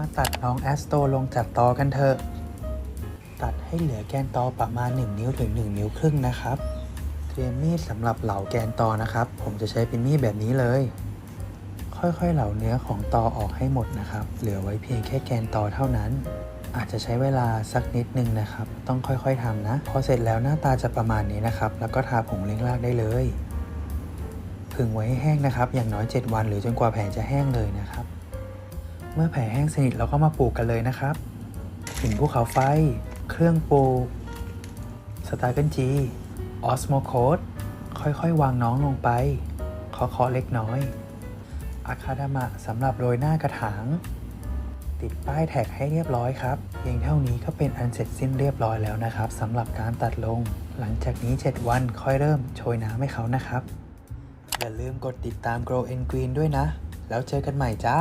มาตัดน้องแอสโตลงจากตอกันเถอะ ตัดให้เหลือแกนตอประมาณ 1 นิ้วถึง 1 นิ้วครึ่งนะครับ เตรียมมีดสำหรับเหลาแกนตอนะครับ ผมจะใช้เป็นมีดแบบนี้เลย ค่อยๆเหลาเนื้อของตอออกให้หมดนะครับ เหลือไว้เพียงแค่แกนตอเท่านั้น อาจจะใช้เวลาสักนิดนึงนะครับ ต้องค่อยๆทำนะ พอเสร็จแล้วหน้าตาจะประมาณนี้นะครับ แล้วก็ทาผงเล้งรากได้เลย พึงไว้ให้แห้งนะครับ อย่างน้อย 7 วัน หรือจนกว่าแผลจะแห้งเลยนะครับ เมื่อแผลแห้งสนิทเราก็มาปลูกกันเลยนะครับ หินภูเขาไฟ เครื่องปลูกสไตล์เป็นจีออสโมโคดค่อยๆ วางน้องลงไปเคาะๆเล็กน้อยอะคาดามะสำหรับโรยหน้ากระถาง ติดป้ายแท็กให้เรียบร้อยครับ เพียงเท่านี้ก็เป็นอันเสร็จสิ้นเรียบร้อยแล้วนะครับสำหรับการตัดลง หลังจากนี้ 7 วันค่อยเริ่มโชยน้ำให้เขานะครับ อย่าลืมกดติดตาม Grow and Green ด้วยนะ แล้วเจอกันใหม่จ้า